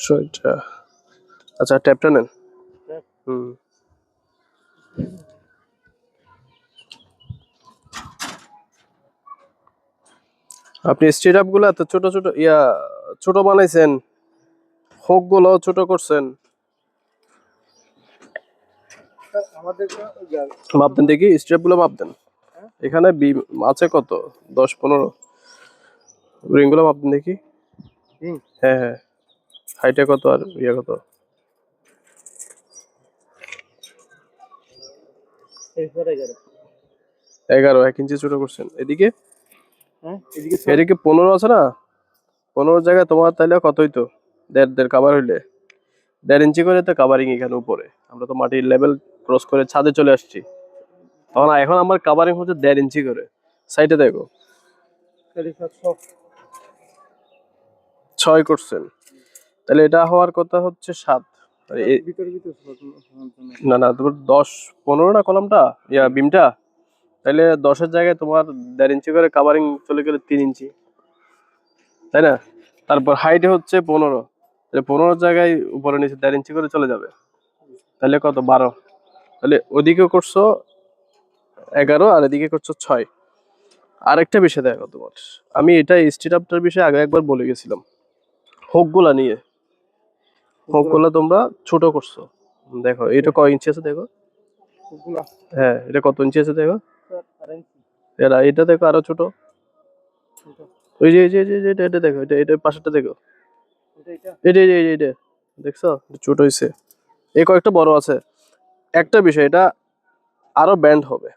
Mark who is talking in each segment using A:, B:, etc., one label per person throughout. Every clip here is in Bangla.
A: ছয়টা আচ্ছা ট্যাপটা নেন। হুম। আপনি স্ট্রিটগুলো তো ছোট ছোট ইয়া ছোট বানাইছেন। হোকগুলো ছোট করছেন। মাপ দেন দেখি স্ট্রেপগুলো মাপ দেন।
B: হ্যাঁ?
A: এখানে বিম আছে কত? দশ পনেরো। রিংগুলো মাপ দেন দেখি। হ্যাঁ হ্যাঁ। হাইটে কত আর ইয়ে কত?
B: এগারো।
A: এক ইঞ্চি ছোট করছেন। এদিকে?
B: হ্যাঁ, এদিকে
A: পনেরো আছে না? পনেরো জায়গায় তোমার তাইলে কতই তো দেড় দেড় কাবার হইলে। দেড় ইঞ্চি করে তো কাভারিং এখানে উপরে। আমরা তো মাটির লেভেল ক্রস করে ছাদে চলে আসছি। তখন এখন আমার কাভারিং হচ্ছে দেড় ইঞ্চি করে। সাইডে দেখো। ছয় করছেন। তাহলে এটা হওয়ার কথা হচ্ছে সাত। না না তোমার দশ পনেরো না কলমটা? ইয়া বিমটা? তাহলে দশের জায়গায় তোমার দেড় ইঞ্চি করে কাভারিং চলে গেলে তিন ইঞ্চি। তাই না? তারপর হাইটে হচ্ছে পনেরো। তাহলে পনেরো জায়গায় উপরে নিচে দেড় ইঞ্চি করে চলে যাবে। তাহলে কত? বারো। তাহলে ওদিকে করছ এগারো আর এদিকে করছ ছয়। আরেকটা বিষয় দেখো তোমার। আমি এটা স্ট্রিট আপটার বিষয়ে আগে একবার বলে গেছিলাম। হোকগুলা নিয়ে। হোকগুলা তোমরা ছোট করছ। দেখো এটা কয় ইঞ্চি আছে দেখো? হ্যাঁ এটা কত ইঞ্চি আছে দেখো? এরা এটা দেখো আরও ছোট। ওই যে এই যে এটা এটা দেখো এটা এটা পাশেরটা দেখো।
B: এটা, এটা।
A: এটা এটা এটা এটা দেখছ? ছোট হইছে। এই কয়েকটা বড় আছে। একটা বিষয় এটা আরও ব্যান্ড হবে।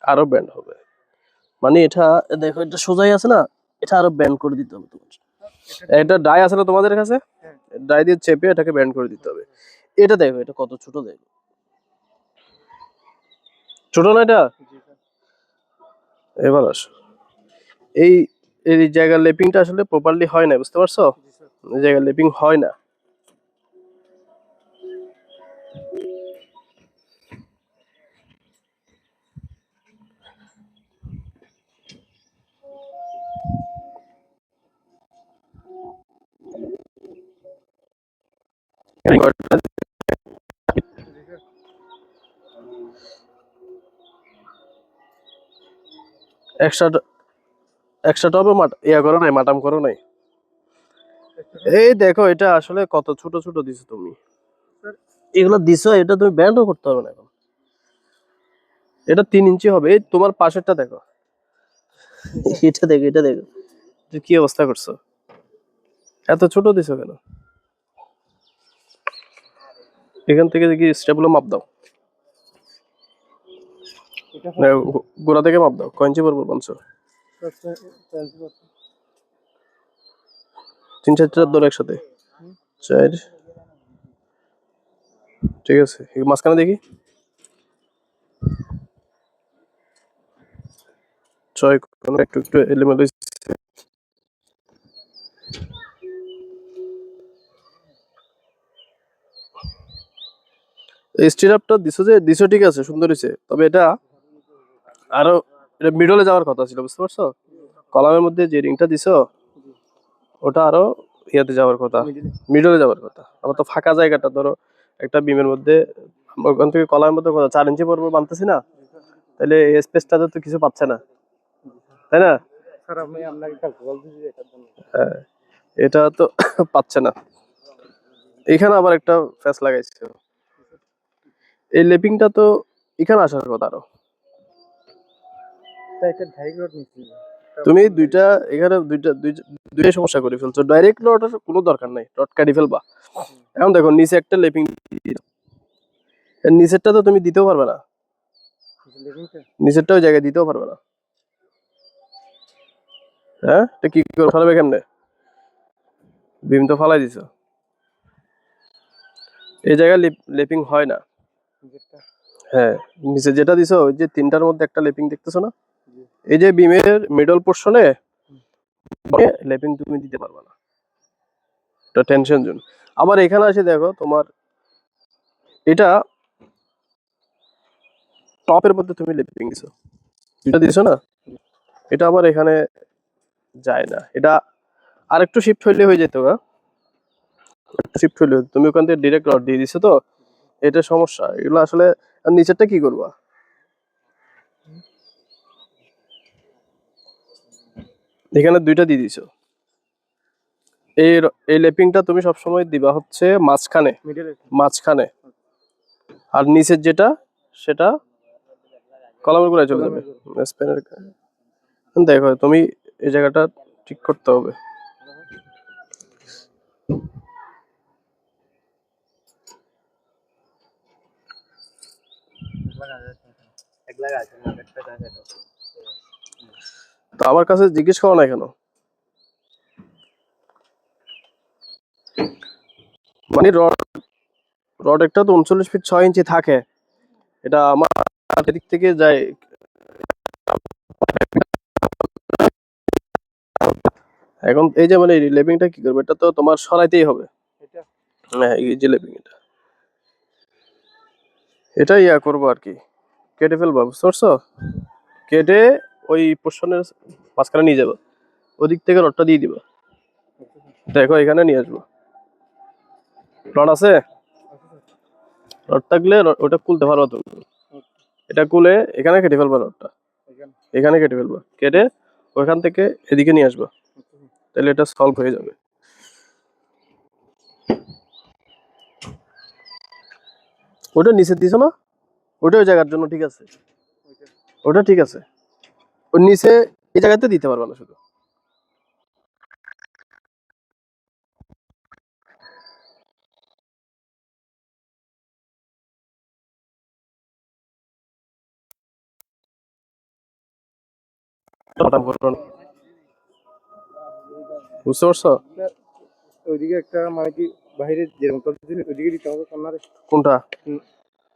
B: আরও ব্যান্ড।
A: হবে। মানে এটা দেখো এটা সোজাই আছে না? এটা আরও ব্যান্ড করে দিতে হবে তোমার
B: এটা-
A: এটা ডাই আছে না তোমাদের কাছে। ডাই দিয়ে চেপে এটাকে ব্যান্ড করে দিতে হবে। এটা দেখো এটা কত ছোট দেখো। ছোট না এটা? এবার আস। এই এই জায়গার লেপিংটা আসলে প্রপারলি হয় না বুঝতে পারছ? জায়গার লেপিং হয় না।
B: জি, স্যার।
A: এক্সট্রা এক্সট্রা টবে ইয়া করো নাই মাটাম করো নাই। এই দেখো এটা আসলে কত ছোট ছোট দিছো তুমি। এগুলো দিছো এটা তুমি ব্যান্ডও করতে পারবে না এখন। এটা তিন ইঞ্চি হবে। এই তোমার পাশেরটা দেখো। এটা দেখো এটা দেখো। কি অবস্থা করছ? এত ছোট দিছো কেন? এখান থেকে দেখি স্টেপগুলো মাপ দাও গোড়া থেকে মাপ দাও কয়েঞ্চি
B: স্যার, স্যার।
A: তিন চারটা ধরো একসাথে। চার ঠিক আছে মাঝখানে দেখি ছয় একটু একটু এলিমেন্ট স্টিরাপটা দিছো যে দিছো ঠিক আছে সুন্দর হয়েছে তবে এটা আরও এটা মিডলে যাওয়ার কথা ছিল বুঝতে পারছ? কলামের মধ্যে যে রিংটা দিছো ওটা আরও ইয়াতে যাওয়ার কথা
B: মিডলে
A: যাওয়ার কথা। আমার তো ফাঁকা জায়গাটা ধরো একটা বিমের মধ্যে ওখান থেকে কলামের মধ্যে কথা চার ইঞ্চি পর্ব বানতেছি না তাহলে এই স্পেসটাতে তো কিছু পাচ্ছে না তাই না। হ্যাঁ এটা তো পাচ্ছে না। এখানে আবার একটা ফ্যাস লাগাইছে। এই লেপিংটা তো এখানে আসার কথা
B: আরও।
A: তুমি দুইটা এখানে দুইটা দুই- দুইটাই সমস্যা করে ফেলছো। ডাইরেক্ট কোনো দরকার নাই রড কাটি ফেলবা। এখন দেখো নিচে একটা লেপিং নিচেরটা তো তুমি দিতেও পারবে না।
B: লেভিংটা?
A: নিচেরটা ওই জায়গায় দিতেও পারবে না। হ্যাঁ? এটা কি করে ফেলাবে কেমনে? বিম তো ফালাই দিছো। এই জায়গায় লেপিং হয় না? হ্যাঁ নিচে যেটা দিছো ওই যে তিনটার মধ্যে একটা লেপিং দেখতেছো না? এই যে বিমের মিডল পোর্শনে লেপিং তুমি দিতে পারবে না। এটা টেনশন জোন আবার এখানে আসে দেখো তোমার এটা টপের মধ্যে তুমি লেপিং দিছো। এটা দিছো না? এটা আবার এখানে যায় না। এটা আরেকটু শিফট হইলে হয়ে যেত শিফট হইল তুমি ওখান থেকে ডিরেক্ট রড দিয়ে দিছো তো? এটা সমস্যা। এগুলো আসলে আর নিচেরটা কি করবা? এখানে দুইটা দিয়ে দিছো। এই এই লেপিংটা তুমি সবসময় দিবা হচ্ছে মাঝখানে। মাঝখানে। আর নিচের যেটা সেটা কলামের গোড়ায় চলে যাবে। স্পেনের দেখো তুমি এই জায়গাটা ঠিক করতে হবে। তো আমার কাছে জিজ্ঞেস করো না কেন? মানে রড রড একটা তো উনচল্লিশ ফিট ছয় ইঞ্চি থাকে। এটা আমার দিক থেকে যায়। এখন এই যে মানে লেপিংটা কি করবে এটা তো তোমার সরাইতেই হবে। হ্যাঁ এই যে লেপিং এটা এটাই ইয়া করব আর কি। কেটে ফেলব, বুঝতে পারছ? কেটে ওই পোষণের মাঝখানে নিয়ে যাব। ওদিক থেকে রডটা দিয়ে দিবা। দেখো, এখানে নিয়ে আসব। রড আছে? রড থাকলে ওটা খুলতে পারবা তুমি। এটা খুলে এখানে কেটে ফেলবা রডটা
B: এখানে
A: এখানে কেটে ফেলবা। কেটে ওইখান থেকে এদিকে নিয়ে আসবা। তাহলে এটা সলভ হয়ে যাবে। ওটা নিচে দিছো না? ওটা ওই জায়গার জন্য ঠিক আছে। ওটা ঠিক আছে। ওর নিচে এই জায়গাতে দিতে পারবা না শুধু। বুঝতে পারছ?
B: ওইদিকে একটা মানে কি বাইরে যেরকম ওইদিকে দিতে হবে
A: কোনটা?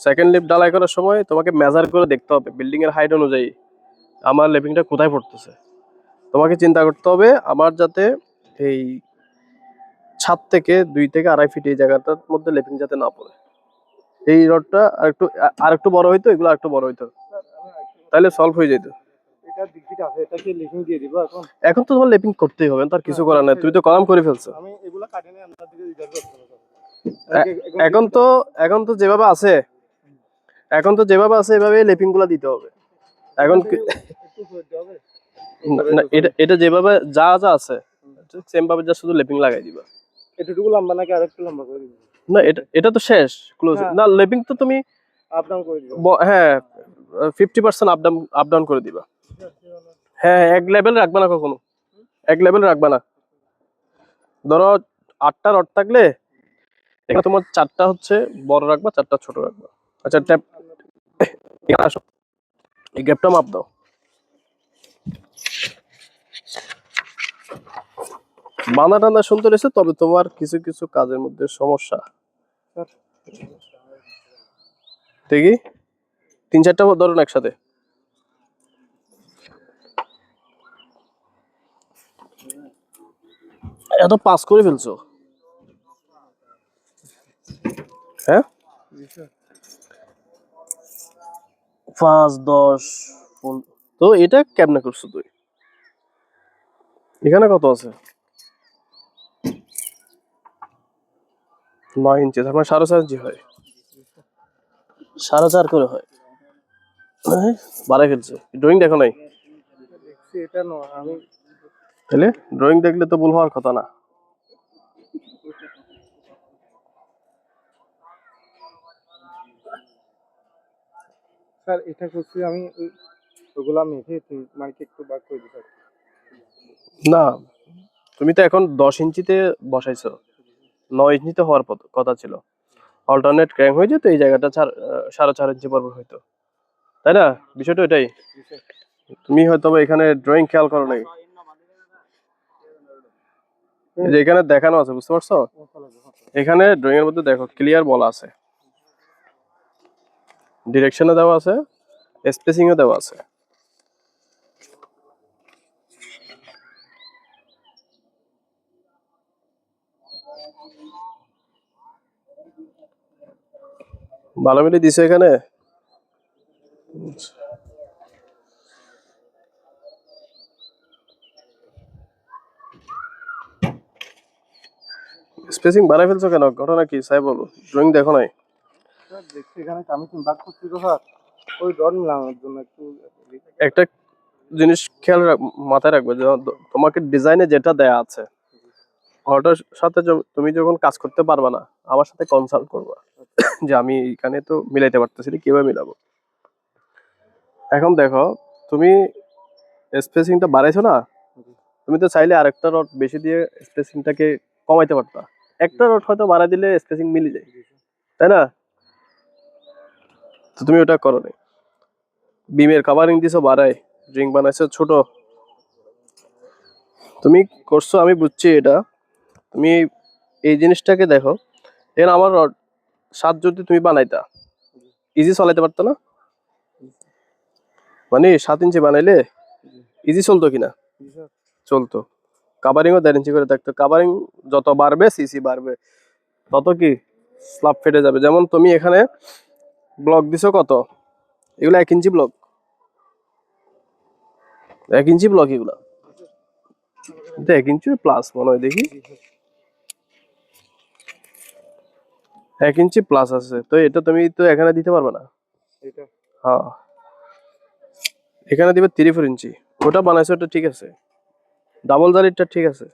A: সেকেন্ড লিপ ডালাই করার সময় তোমাকে মেজার করে দেখতে হবে বিল্ডিং এর হাইট অনুযায়ী আমার লেপিংটা কোথায় পড়তেছে। তোমাকে চিন্তা করতে হবে আমার যাতে এই ছাদ থেকে দুই থেকে আড়াই ফিট এই জায়গাটার মধ্যে লেপিং যাতে না পড়ে। এই রডটা আর একটু আর একটু বড় হইতো এগুলো আর একটু বড় হইতো। তাহলে সলভ হয়ে যেত।
B: এখন?
A: তো তোমার লেপিং করতেই হবে তার কিছু করার নাই তুমি তো কলাম করে ফেলছো। এখন তো এখন তো যেভাবে আছে এখন তো যেভাবে আছে এভাবে লেপিংগুলা দিতে হবে। এখন এটা এটা যেভাবে যা যা আছে সেম ভাবে যা শুধু লেপিং লাগাই দিবা।
B: এতটুকু লম্বা নাকি আরেকটু লম্বা করে দিব?
A: না এটা এটা তো শেষ ক্লোজ
B: হ্যাঁ।
A: না লেপিং তো তুমি
B: আপ ডাউন করে দিব।
A: হ্যাঁ fifty percent up down up down করে দিবা। হ্যাঁ এক লেভেল রাখবা না কখনো। এক লেভেল রাখবা না। ধরো আটটা রড থাকলে এখানে তোমার চারটা হচ্ছে বড় রাখবা চারটা ছোট রাখবা। আচ্ছা ট্যাপ এখানে আসো। এই গ্যাপটা মাপ দাও। বাঁধা টান্দা সুন্দর এসে তবে তোমার কিছু কিছু কাজের মধ্যে সমস্যা। ঠিকই তিন চারটা ধরুন একসাথে। এত পাস করে ফেলছো হ্যাঁ
B: জি স্যার
A: পাঁচ দশ তো এটা কেমনে করছ তুই? এখানে কত আছে? নয় ইঞ্চি তার মানে সাড়ে চার ইঞ্চি হয়। সাড়ে চার করে হয়। হ্যাঁ, বাড়াই ফেলছে। ড্রয়িং দেখো নাই? তাহলে ড্রয়িং দেখলে তো ভুল হওয়ার কথা না।
B: স্যার এটা করছি আমি ওগুলা মেখে মানে একটু বাক করে দিই স্যার
A: না তুমি তো এখন দশ ইঞ্চিতে বসাইছো। নয় ইঞ্চিতে হওয়ার কথা ছিল। অল্টারনেট ক্র্যাঙ্ক হয়ে যেত এই জায়গাটা সাড়ে চার ইঞ্চি পর্ব হইতো। তাই না? বিষয়টা এটাই। তুমি হয়তো এখানে ড্রয়িং খেয়াল করো নাই। এই যে এখানে দেখানো আছে বুঝতে পারছ? এখানে ড্রয়িং এর মধ্যে দেখো ক্লিয়ার বলা আছে। ডিরেকশনে দেওয়া আছে স্পেসিং এ দেওয়া আছে। ভালো মিলে দিছে এখানে? স্পেসিং বাড়াই ফেলছো কেন? ঘটনা কি? সাই বলো। ড্রয়িং দেখো নাই?
B: দেখছি এখানে করছি তো, স্যার। ওই জন্য একটু
A: একটা জিনিস খেয়াল মাথায় রাখবে তোমাকে ডিজাইনে যেটা দেয়া আছে ওটার সাথে তুমি যখন কাজ করতে পারবা না, আমার সাথে কনসাল্ট করবা। যে আমি এখানে তো মিলাইতে পারতেছি না, কীভাবে মিলাবো? এখন দেখো, তুমি স্পেসিংটা বাড়াইছো না, তুমি তো চাইলে আরেকটা রড বেশি দিয়ে স্পেসিংটাকে কমাইতে পারতা। একটা রড হয়তো বাড়াই দিলে স্পেসিং মিলে যায়। তাই না? তো তুমি ওটা করো নি। বিমের কাভারিং দিছো বাড়াই ড্রিঙ্ক বানাইছো, ছোট। তুমি করছ, আমি বুঝছি এটা। তুমি এই জিনিসটাকে দেখো, এখানে আমার সাত যদি তুমি বানাইতা ইজি চালাইতে পারতো না? মানে সাত ইঞ্চি বানাইলে ইজি চলতো কিনা? চলতো। কাভারিংও দেড় ইঞ্চি করে থাকতো। কাভারিং যত বাড়বে সিসি বাড়বে, তত কি স্লাব ফেটে যাবে। যেমন তুমি এখানে ব্লক দিছো কত? এগুলো এক ইঞ্চি ব্লক। এক ইঞ্চি ব্লক এগুলা। এক ইঞ্চি প্লাস মনে হয় দেখি। এক ইঞ্চি প্লাস আছে। তো এটা তুমি তো এখানে দিতে পারবে না? হ্যাঁ। এখানে দিবে থ্রি ফোর ইঞ্চি। ওটা বানাইছো ওটা ঠিক আছে। ডাবল জালিরটা ঠিক আছে।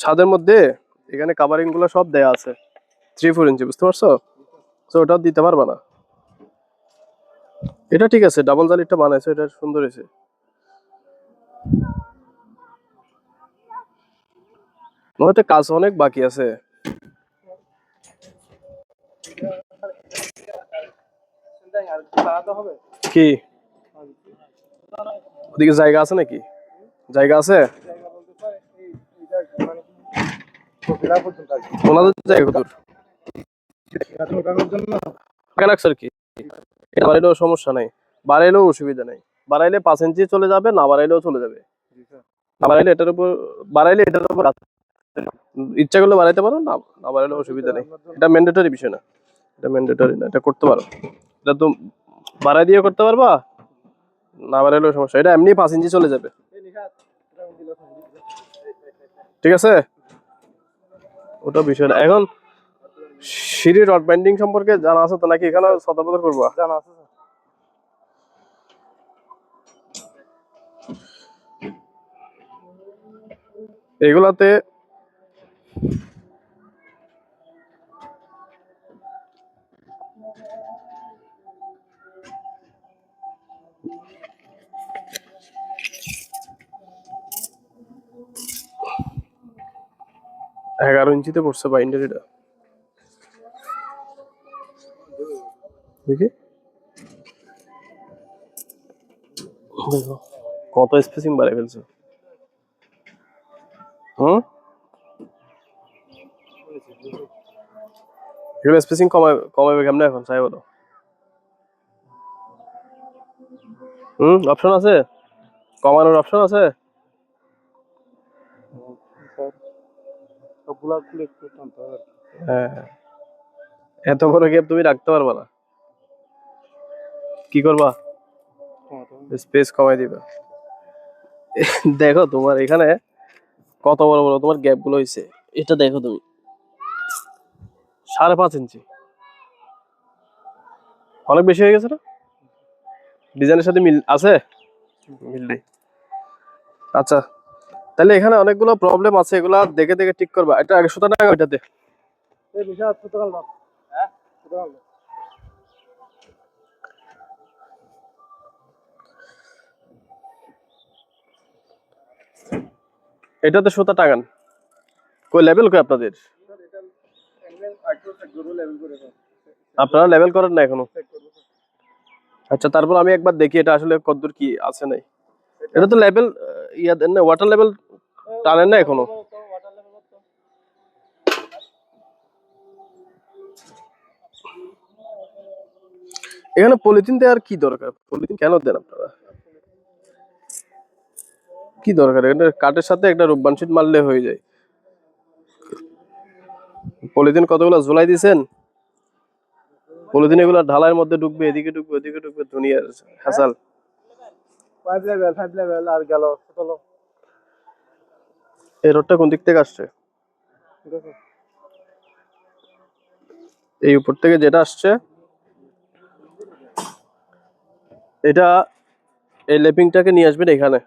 A: ছাদের মধ্যে এখানে কাভারিংগুলো সব দেয়া আছে। থ্রি ফোর ইঞ্চি বুঝতে পারছ? তো ওটা দিতে পারবা না। এটা ঠিক আছে ডাবল জালিরটা বানাইছো, এটা সুন্দর হয়েছে। হয়তো কাজ অনেক বাকি আছে। কি? ওদিকে জায়গা আছে নাকি? জায়গা আছে?
B: জায়গা বলতে স্যার জন্য?
A: কি। এটা বাড়াইলেও সমস্যা নাই। বাড়াইলেও অসুবিধা নাই। বাড়াইলে পাঁচ ইঞ্চি চলে যাবে না বাড়াইলেও চলে যাবে। বাড়াইলে এটার উপর বাড়াইলে এটার উপর ইচ্ছা করলে বাড়াইতে পারো না না বাড়াইলেও অসুবিধা নেই। এটা ম্যান্ডেটরি বিষয় না। এটা ম্যান্ডেটরি না এটা করতে পারো। এটা তো বাড়াই দিয়ে করতে পারবা না বাড়াইলেও সমস্যা। এটা এমনি পাঁচ ইঞ্চি চলে যাবে। ঠিক আছে? ওটা বিষয় না। এখন সিঁড়ি রড বাইন্ডিং সম্পর্কে জানা আছে তো নাকি এখানে সতর্কতা করবা?
B: জানা আছে
A: এগুলাতে এগারো ইঞ্চিতে পড়ছে বাইন্ডারিটা দেখি দেখো। কত স্পেসিং বাড়াই ফেলছে? হুম? এগুলো স্পেসিং কমাবে কমাবে কেমনে এখন? চাই বলো হুম? অপশন আছে? কমানোর অপশন আছে। হ্যাঁ। এত বড় গ্যাপ তুমি রাখতে পারবা না। কি করবা? স্পেস কমাই দিবে। দেখো তোমার এখানে কত বড় বড় তোমার গ্যাপগুলো হয়েছে এটা দেখো তুমি। সাড়ে পাঁচ ইঞ্চি। অনেক বেশি হয়ে গেছে না? ডিজাইনের সাথে মিল আছে? মিল নেই। আচ্ছা তাহলে এখানে অনেকগুলো প্রবলেম আছে এগুলা দেখে দেখে ঠিক করবা। এটা সুতা টাকা ওইটাতে
B: এই দাও
A: এটাতে সুতা টাঙান কই লেভেল কই আপনাদের?
B: এটা
A: আপনারা লেভেল করেন না
B: এখনও?
A: আচ্ছা তারপর আমি একবার দেখি এটা আসলে কতদূর কি আছে নাই। এটা তো লেভেল ইয়া দেন না ওয়াটার লেভেল টানেন না এখনও? এখানে পলিথিন দেওয়ার কি দরকার? পলিথিন কেন দেন আপনারা? কি দরকার? এটা কাঠের সাথে একটা রূপবান শিট মারলে হয়ে যায়। পলিথিন কতগুলো ঝোলাই দিছেন পলিথিন এগুলো ঢালাইয়ের মধ্যে ঢুকবে এদিকে ঢুকবে ওদিকে ঢুকবে দুনিয়ার হাসাল।
B: আর গেল
A: এই রোডটা কোন দিক থেকে আসছে? এই উপর থেকে যেটা আসছে এটা এই লেপিংটাকে নিয়ে আসবেন এখানে।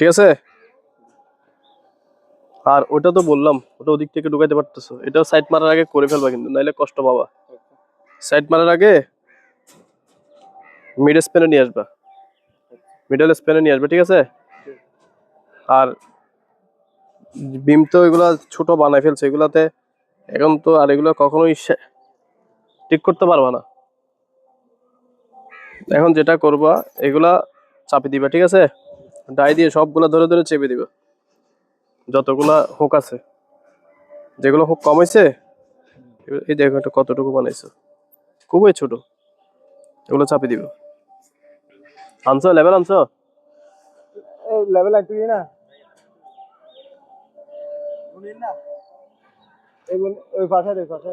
A: ঠিক আছে? আর ওটা তো বললাম, ওটা ওদিক থেকে ঢুকাইতে পারতেছো। এটাও সাইড মারার আগে করে ফেলবা কিন্তু, নাইলে কষ্ট পাবা। সাইড মারার আগে মিড স্পেনে নিয়ে আসবা। মিডল স্পেনে নিয়ে আসবে, ঠিক আছে? আর বিম তো এগুলা ছোট বানাই ফেলছে, এগুলাতে এখন তো আর এগুলো কখনোই ঠিক করতে পারবা না। এখন যেটা করবা, এগুলা চাপে দিবা, ঠিক আছে? ডাই দিয়ে সবগুলা ধরে ধরে চেপে দিবা। যতগুলা হোক আছে। যেগুলো হোক কম হয়েছে এই দেখো এটা কতটুকু বানাইছো। খুবই ছোট। এগুলো চাপে দিবা। আনছো? লেভেল আনছো?
B: লেভেল আইতে না। এই বোন- ওই পাশে ওই পাশে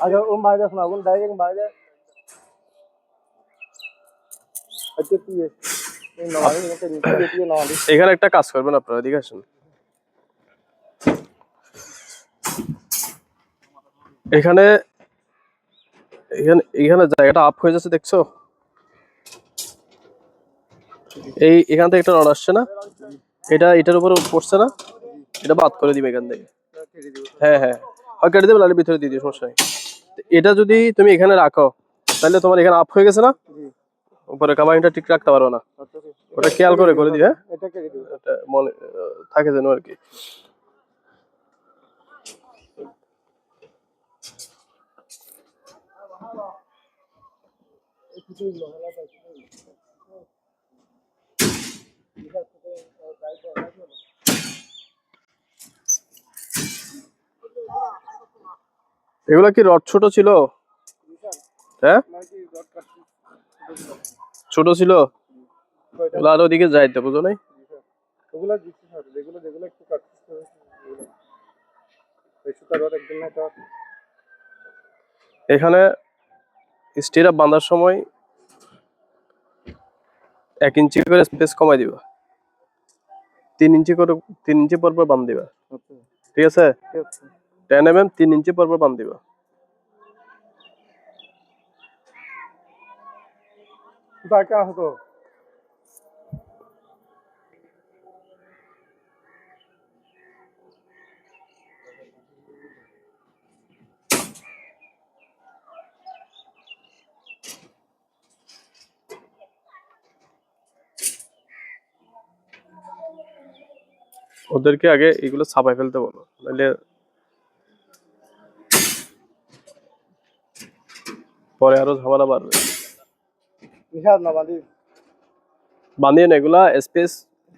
B: আগে ও বাইরে শোনা বোন ডাইরেক্ট বাইরে আচ্ছা
A: এখানে একটা কাজ করবেন আপনারা, এদিকে আসুন। এখানে এখানে এখানে জায়গাটা আপ হয়ে যাচ্ছে, দেখছ? এই, এখান থেকে একটা রড আসছে না? এটা, এটার উপরে পড়ছে না? এটা বাদ করে দিবে এখান থেকে। হ্যাঁ হ্যাঁ। হয় কেটে দেবে ভিতরে দিয়ে দিও, সমস্যা এটা যদি তুমি এখানে রাখো, তাহলে তোমার এখানে আপ হয়ে গেছে না? উপরে কাবাইনটা ঠিক রাখতে পারো না। ওটা খেয়াল করে করে দিবে হ্যাঁ?
B: দিব
A: এটা মনে থাকে যেন আর কি। এগুলা কি রড ছোট ছিল? হ্যাঁ? ছোট ছিল। আরও ওদিকে যাইতে বুঝো নাই? এখানে স্টিরা বাঁধার সময় এক ইঞ্চি করে স্পেস কমাই দিবা। তিন ইঞ্চি করে তিন ইঞ্চি পর পর বাঁধ দিবা।
B: আচ্ছা।
A: ঠিক আছে?
B: ঠিক আছে।
A: টেন এম এম তিন ইঞ্চি পর পর বাঁধ দিবা।
B: হতো।
A: ওদেরকে আগে এগুলো ছাপাই ফেলতে বলো নাহলে পরে আরও ঝামেলা বাড়বে।
B: নিশাদ না বাঁধি
A: বানিয়ে এগুলা স্পেস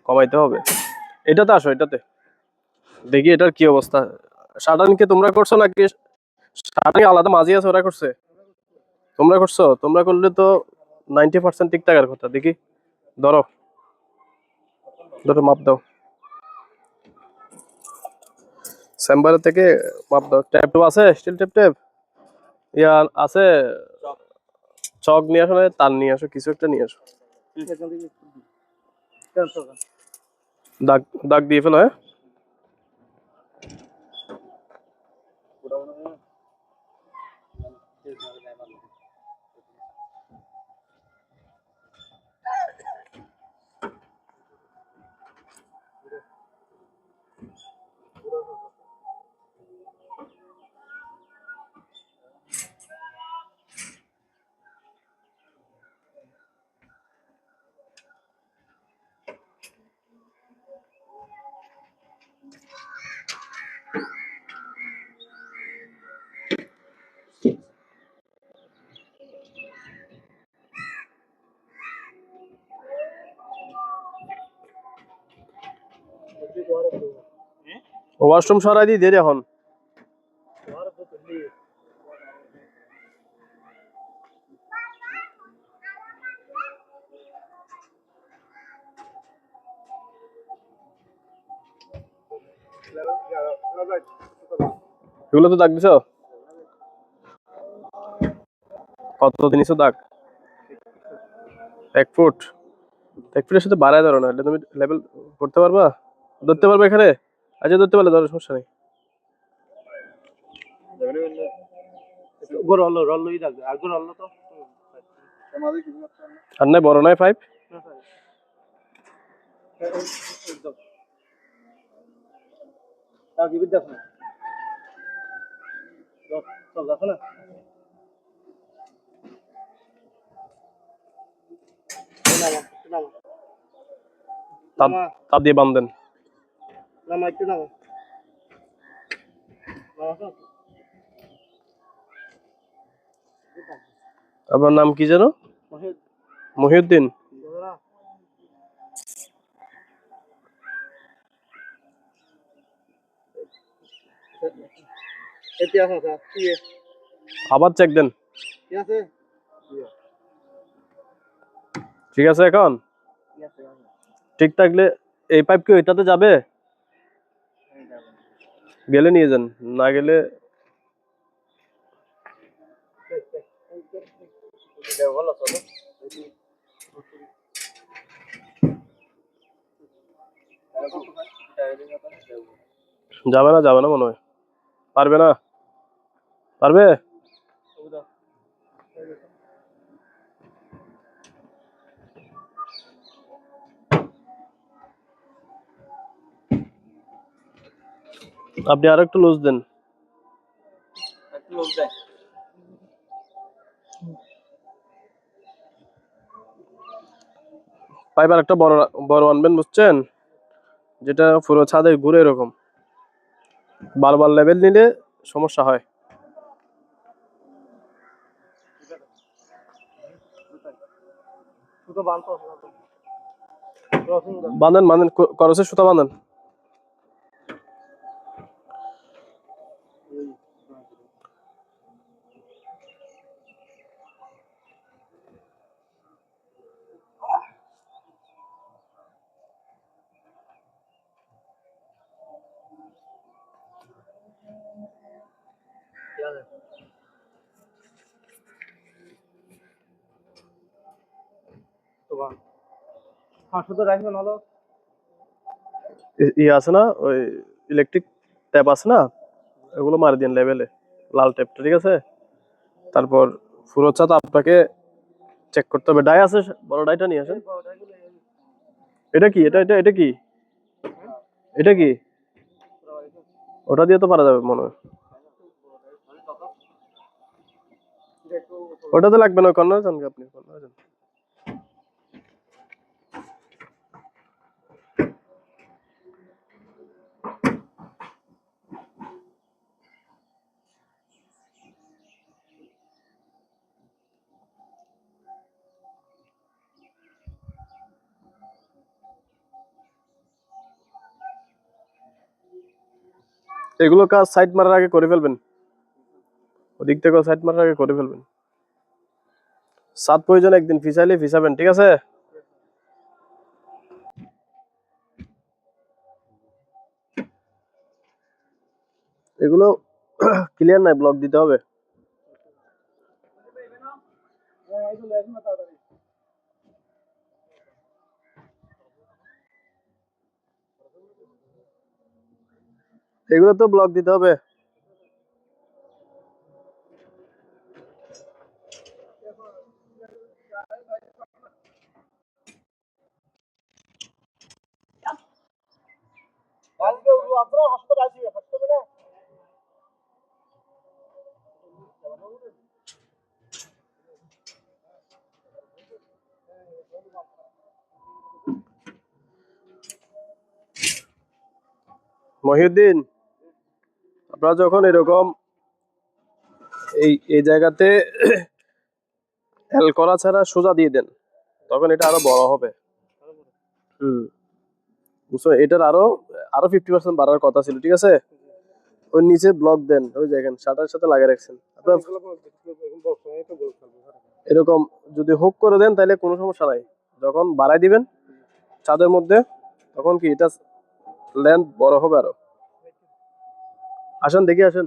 A: কমাইতে হবে। এটাতে আসো, এটাতে। দেখি এটার কি অবস্থা। শাটানকে তোমরা করছ নাকি? শাটান আলাদা মাঝি আছে, ওরা করছে। তোমরা করছ? তোমরা করলে তো নাইনটি পার্সেন্ট ঠিক কথা। দেখি, ধরো। ধরো, মাপ দাও। চেম্বার থেকে মাপ দাও। ট্যাপ আছে? স্টিল ট্যাপ ট্যাপ ইয়া, আছে? চক নিয়ে আসো না তার নিয়ে আসো কিছু একটা নিয়ে আসো। দাগ দাগ দিয়ে ফেলো হ্যাঁ? ওয়াশরুম সরাই দিই, দেরি এখন। এগুলো তো দাগ দিছ? কত দিনইছো দাগ? এক ফুট। এক ফুটের সাথে বাড়ায় ধরো না, এটা তুমি লেভেল করতে পারবা? ধরতে পারবে এখানে? আচ্ছা ধরতে পারলে ধরো সমস্যা নেই।
B: গোর হলো রল্লই থাকবে আর গোর হলো তো?
A: আর নাই বড় তাপ তাপ দিয়ে বান্ধেন
B: নামা একটু নামা
A: আপনার নাম কি যেন? মহিউদ্দিন। আবার চেক দেন। ঠিক আছে এখন? ঠিক থাকলে এই পাইপ কি ওইটাতে যাবে? গেলে নিয়ে যান না গেলে যাবে না যাবে না মনে হয়। পারবে না? পারবে? আপনি আর একটু লুজ দেন। পাইপ আর একটা বড় বড় আনবেন, বুঝছেন? যেটা পুরো ছাদে ঘুরে এরকম। বারবার লেভেল নিলে সমস্যা হয়। বাঁধেন বাঁধেন, ক- করসের সুতা বাঁধেন। ই- আছে না, ওই ইলেকট্রিক ট্যাপ আছে না? ওগুলো দিন লেভেলে লাল ট্যাপটা ঠিক আছে? তারপর পুরো আপনাকে চেক করতে হবে। ডাই আছে, বড় ডাইটা নিয়ে আসেন। এটা কি? এটা এটা এটা কি? এটা কি? ওটা দিয়ে তো পারা যাবে মনে হয়। ওটা তো লাগবে না কর্নার যান আপনি কর্নার যান এগুলো কাজ সাইড মারার আগে করে ফেলবেন ওদিক থেকে সাইড মারার আগে করে ফেলবেন সাত প্রয়োজন একদিন ফিসাইলে ফিসাবেন ঠিক আছে এগুলো ক্লিয়ার নাই ব্লক দিতে হবে এগুলো তো ব্লক দিতে হবে। মহিউদ্দিন আপনারা যখন এরকম এই এই জায়গাতে এল করা ছাড়া সোজা দিয়ে দেন, তখন এটা আরও বড় হবে। হুম। এটার আরও আরও ফিফটি পার্সেন্ট বাড়ার কথা ছিল, ঠিক আছে? ওই নিচে ব্লক দেন, ওই দেখেন শাটার সাথে লাগিয়ে রাখছেন। আপনার। এরকম যদি হুক করে দেন, তাহলে কোনো সমস্যা নাই। যখন বাড়াই দিবেন ছাদের মধ্যে, তখন কি এটা লেন্থ বড় হবে আরও? আসেন, দেখি, আসেন।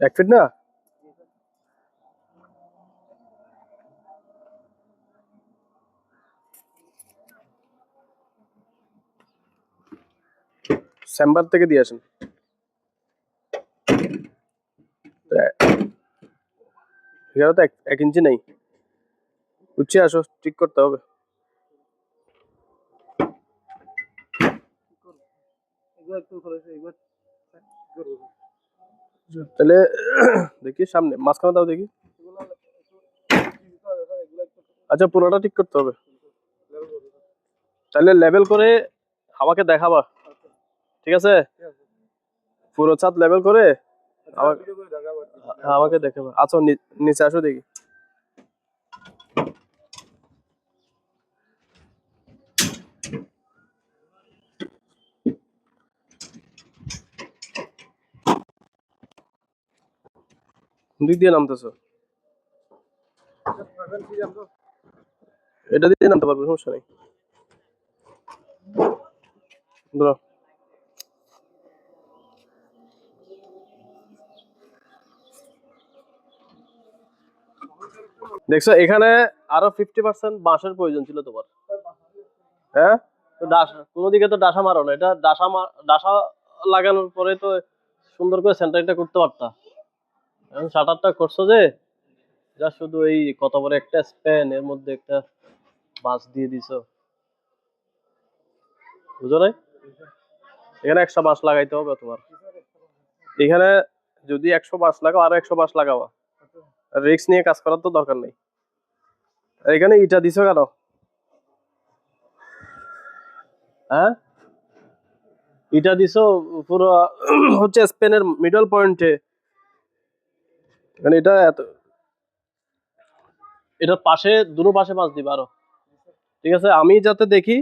A: এক ফিট না? চেম্বার থেকে দিয়ে আসেন। তো এক- এক ইঞ্চি নেই। উঠছে আসো, ঠিক করতে হবে। তাহলে দেখি সামনে মাঝখানে দাও দেখি। আচ্ছা পুরোটা ঠিক করতে হবে। তাহলে লেভেল করে আমাকে দেখাবা। ঠিক আছে? পুরো ছাদ লেভেল করে
B: আচ্ছা।
A: আ- আমাকে দেখাবা। আচ্ছা নিচে আসো দেখি। দিয়ে? এটা দিয়ে নামতে সমস্যা নেই। দেখছ, এখানে আরও ফিফটি পার্সেন্ট বাঁশের প্রয়োজন ছিল তোমার। হ্যাঁ? তো ডাসা কোনো দিকে তো ডাসা মারো না, এটা ডাসা ডাসা লাগানোর পরে তো সুন্দর করে সেন্টারিংটা করতে পারতা। শাটারটা করছ যে যা শুধু এই কত বড় একটা স্প্যান এর মধ্যে একটা বাঁশ দিয়ে দিছো। বুঝো নাই? এখানে একশো বাঁশ লাগাইতে হবে তোমার। এখানে যদি একশো বাঁশ লাগাও, আরও একশো বাঁশ লাগাবা। রিক্স নিয়ে কাজ করার তো দরকার নেই। এখানে ইটা দিছো কেন? হ্যাঁ? ইটা দিছো পুরো, হচ্ছে স্পেনের মিডল পয়েন্টে এখানে এটা এত এটার পাশে, দুটো পাশে মাছ দিবা আরও। ঠিক আছে? আমি যাতে দেখি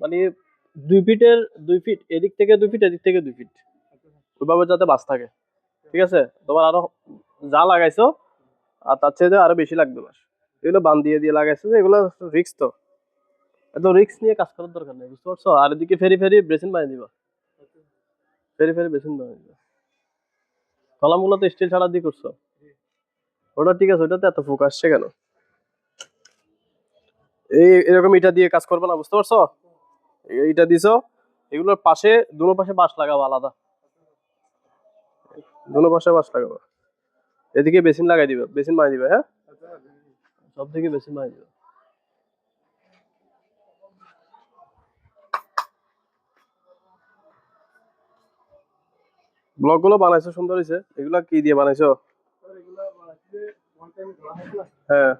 A: মানে দুই ফিটের, দুই ফিট, এদিক থেকে দুই ফিট, এদিক থেকে দুই ফিট। ওইভাবে যাতে বাস থাকে। ঠিক আছে? তোমার আরও যা লাগাইছো, আর তার চেয়ে আরও বেশি লাগবে বাস এগুলো বান দিয়ে দিয়ে লাগাইছো এগুলো রিক্স তো। এত রিক্স নিয়ে কাজ করার দরকার নেই, বুঝতে পারছ? আর এদিকে ফেরি ফেরি বেসিন বানিয়ে দিবা। ফেরি ফেরি বেসিন বানিয়ে দিবা। কলামগুলো তো স্টিল ছাড়া দিয়ে করছ। ওটা ঠিক আছে, ওটাতে এত ফোকাস আসছে কেন? এই এরকম ইটা দিয়ে কাজ করবে না, বুঝতে পারছ? এইটা দিছো, এগুলোর পাশে, দুনো পাশে বাঁশ লাগাবো আলাদা। দুনো পাশে বাঁশ লাগাবো। এদিকে বেসিন লাগাই দিবে, বেসিন বানিয়ে দিবে হ্যাঁ? সব দিকে বেসিন বানিয়ে দিবে। ব্লকগুলো বানাইছো, সুন্দর হয়েছে এগুলা কি দিয়ে বানাইছো
B: স্যার, এগুলো বানাইতে one time ধরা হয় না?
A: হ্যাঁ।